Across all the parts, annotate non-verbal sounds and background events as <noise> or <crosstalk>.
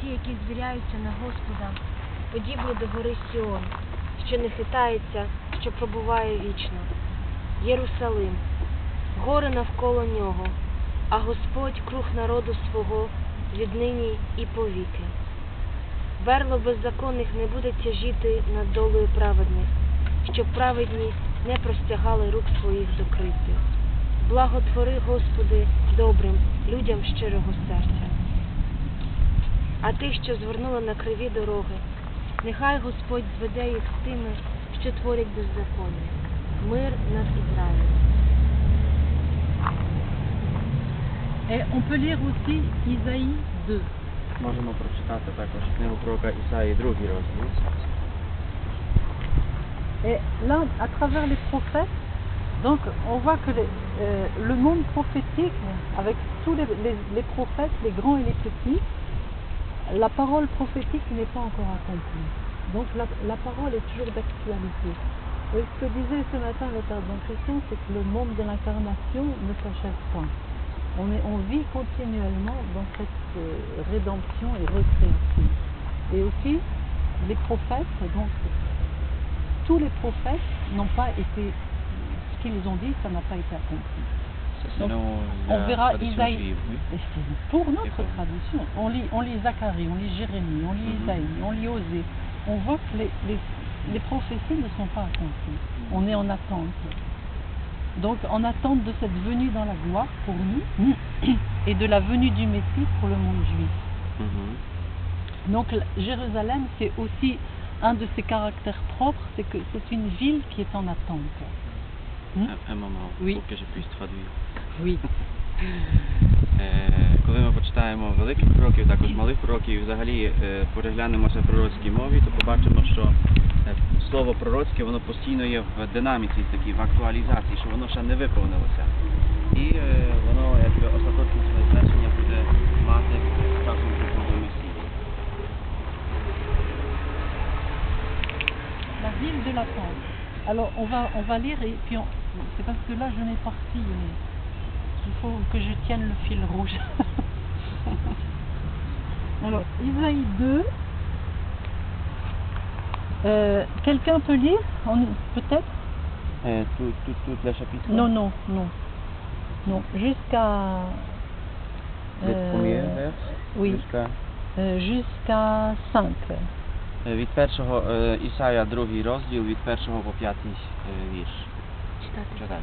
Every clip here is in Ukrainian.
Ті, які звіряються на Господа, подібні до гори Сіон, що не хитається, що пробуває вічно. Єрусалим, гори навколо нього, а Господь круг народу свого віднині і повіки. Верло беззаконних не буде тяжіти над долею праведних, щоб праведні не простягали рук своїх до крипи. Благотвори, Господи, добрим людям щирого серця. А тих, що звернули на криві дороги, нехай Господь зведе їх з тими, що творять беззаконня. Мир над Ізраїлем. Et on peut lire aussi Isaïe 2. Можемо прочитати також книгу пророка Ісаї, другий розділ. Et là, à travers les prophètes, donc on voit que euh, le monde prophétique, avec tous les, prophètes, les grands et les petits, la parole prophétique n'est pas encore accomplie. Donc la, parole est toujours d'actualité. Et ce que disait ce matin le Père Christian, c'est que le monde de l'incarnation ne s'achève pas. On vit continuellement dans cette euh, rédemption et recréation. Et aussi, les prophètes, donc tous les prophètes n'ont pas été, ce qu'ils ont dit, ça n'a pas été accompli. Donc, on verra Isaïe. Oui. Pour notre tradition, on lit, on lit Zacharie, on lit Jérémie, on lit mm. Isaïe, on lit Osée. On voit que les, prophéties ne sont pas accomplies. On est en attente. Donc en attente de cette venue dans la gloire pour nous <clears throat> et de la venue du Messie pour le monde juif. Donc Jérusalem, c'est aussi un de ses caractères propres, c'est que c'est une ville qui est en attente. Un- un moment, Oui. pour que je puisse traduire. Oui. Е, <laughs> Коли ми почитаємо великих пророків, також малих пророків, і взагалі е, переглянемося пророцькій мові, то побачимо, що е, слово пророцьке воно постійно є в динаміці, такій, в актуалізації, що воно ще не виповнилося. І е, воно якби остаточне своє значення буде мати з часом приходу Месії. La ville de l'attente. Alors on va, on va lire et puis on- c'est parce que là je n'ai parti, mais il faut que je tienne le fil rouge. <laughs> Alors Isaïe 2. Euh, Quelqu'un peut lire On- Peut-être Е, Тут, тут, тут le chapitre Non, non, non. Non, jusqu'à. Le euh, premier vers oui. jusqu'à euh, jusqu'à 5. Е, Від першого е, Ісая, другий розділ, від першого по п'ятий е, вірш. Читати.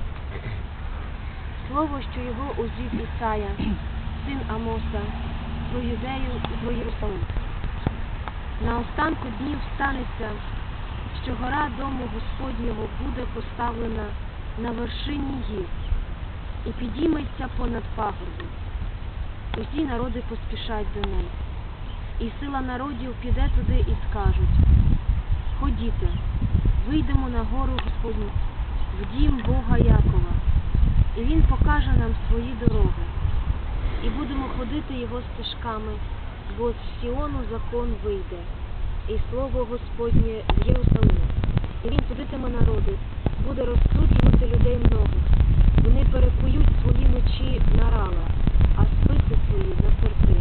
Слово, що його узвів Ісая, син Амоса, про Юдею і про Єрусалим. На останку днів станеться, що гора дому Господнього буде поставлена на вершині гір і підійметься понад пагорбом. Усі народи поспішать до неї. І сила народів піде туди і скажуть Ходіте, вийдемо на гору Господню, в дім Бога Якова, і він покаже нам свої дороги, і будемо ходити його стежками, бо з Сіону закон вийде, і слово Господнє в Єрусалимі. І він судитиме народи, буде розкручувати людей много. Вони перекують свої мечі на рала, а списи свої на серпи.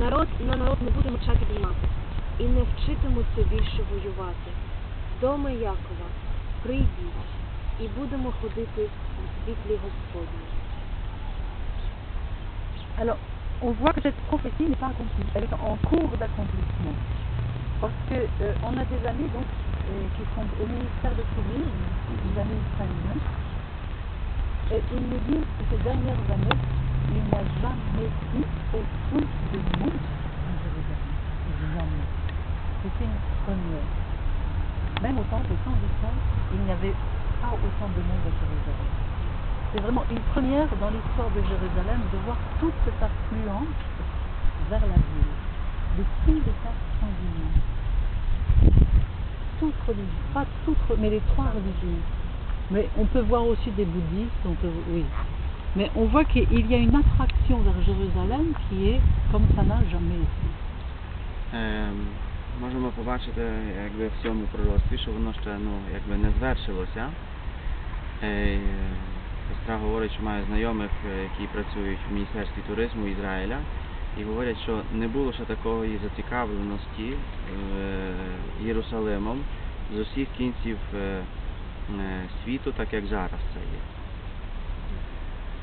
Народ на народ не буде меча підіймати, і не вчитимуться більше воювати. Доми Якова, прийдіть, і будемо ходити у світлі Господні. Alors, on voit que cette prophétie n'est pas accomplie, elle est en cours d'accomplissement. Parce que euh, on a des amis donc euh, qui sont au ministère de tourisme, des amis israéliens, et ils nous disent que ces dernières années, il n'y a jamais eu autant de monde à Jérusalem. Jamais. C'était une première. Même au temps de temps du temps, il n'y avait pas autant de monde à Jérusalem. C'est vraiment une première dans l'histoire de Jérusalem de voir toute cette affluence vers la ville, de tous les castes sanguinaires. Toutes religions, pas toutes, mais les trois religions. Mais on peut voir aussi des bouddhistes, on peut, oui. Mais on voit qu'il y a une attraction vers Jérusalem qui est comme ça n'a jamais été. Ем, можемо побачити якби в цьому пророцтві, що воно ще ну, якби не звершилося. Е, сестра говорить, що має знайомих, е, які працюють в Міністерстві туризму Ізраїля, і говорять, що не було ще такої зацікавленості е, Єрусалимом з усіх кінців світу, так як зараз це є.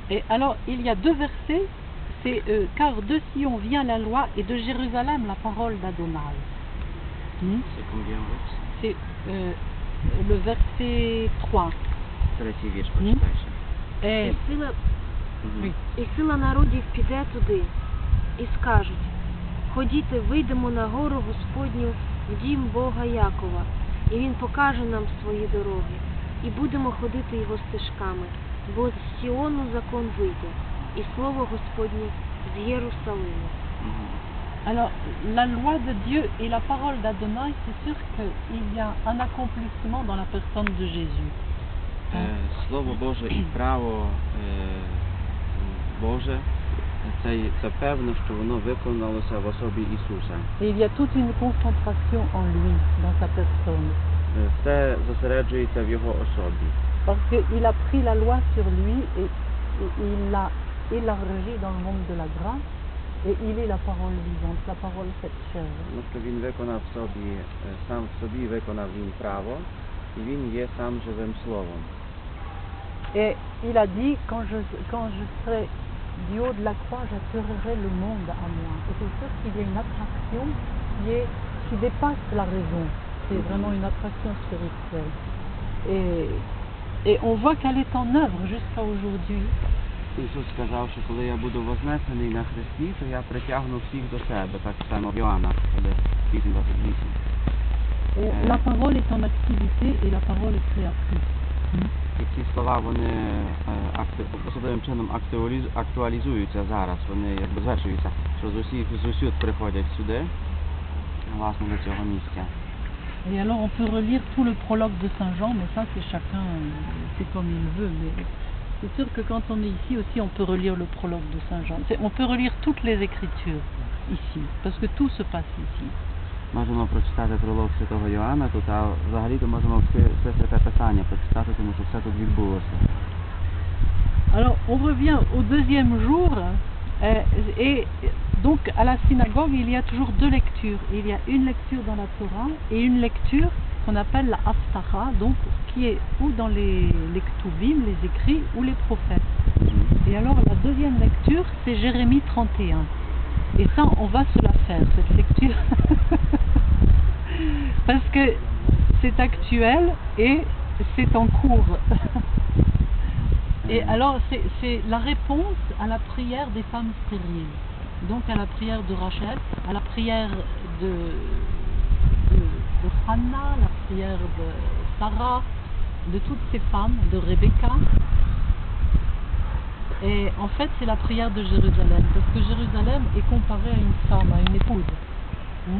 Et alors, il y a deux versets. C'est euh, car de Sion vient la loi et de Jérusalem la parole d'Adonai. Hmm? Це ком'ємвець, C'est euh, le verset 3. Третій вірш Ні. почитай І сила. І сила народів піде туди, і скажуть, ходіте, вийдемо на гору Господню в дім Бога Якова, і Він покаже нам свої дороги, і будемо ходити його стежками, бо з Сіону закон вийде, і слово Господнє з Єрусалиму. Alors, la loi de Dieu et la parole d'Adonai, c'est sûr qu'il y a un accomplissement dans la personne de Jésus. Е, Слово Боже і право е, Боже, це, й- це певно, що воно виконалося в особі Ісуса. Et il y a toute une concentration en lui, dans sa personne. Е, Все зосереджується в його особі. Parce qu'il a pris la loi sur lui et, et il l'a élargie dans le monde de la grâce. Et il est la parole vivante, la parole faite chair. Тому що він виконав собі, е, сам в собі виконав він право, і він є сам живим словом. Et il a dit, quand je, quand je serai du haut de la croix, j'attirerai le monde à moi. Et c'est sûr qu'il y a une attraction qui, est, qui dépasse la raison. C'est vraiment une attraction spirituelle. Et, et on voit qu'elle est en œuvre jusqu'à aujourd'hui. Ісус сказав, що коли я буду вознесений на хресті, то я притягну всіх до себе, так само в Йоанна 8.28. Et la parole est en activité et la parole est créatrice. Ці слова вони е, особливим чином актуалізуються зараз, вони якби звершуються, що з усіх з усюд приходять сюди, власне, до цього місця. Et alors on peut relire tout le prologue de Saint Jean, mais ça c'est chacun, euh, c'est comme il veut. Mais c'est sûr que quand on est ici aussi, on peut relire le prologue de Saint Jean. On peut relire toutes les Écritures ici, parce que tout se passe ici. Можемо прочитати пролог Святого Йоанна тут, а взагалі-то можемо все, все святе писання прочитати, тому що все тут відбулося. Alors on revient au deuxième jour, euh, et donc à la synagogue il y a toujours deux lectures. Il y a une lecture dans la Torah et une lecture qu'on appelle la Haftarah, donc qui est ou dans les, les Ktubim, les écrits, ou les prophètes. Мгм. Et alors la deuxième lecture, c'est Jérémie 31. Et ça, on va se la faire, cette lecture. <laughs> Parce que c'est actuel et c'est en cours. Et alors, c'est- la réponse à la prière des femmes stériles. Donc à la prière de Rachel, à la prière de, de, de Hannah, la prière de Sarah, de toutes ces femmes, de Rebecca. Et en fait, c'est la prière de Jérusalem, parce que Jérusalem est comparée à une femme, à une épouse. Hein?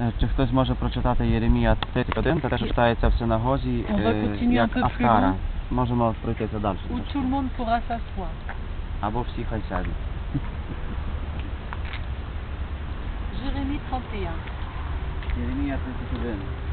е, Чи хтось може прочитати Єремія 31, це те, що читається в синагозі, е, як loin. Можемо пройти це далі. Або всі хай сядуть. Jérémie 31. Jérémie 31.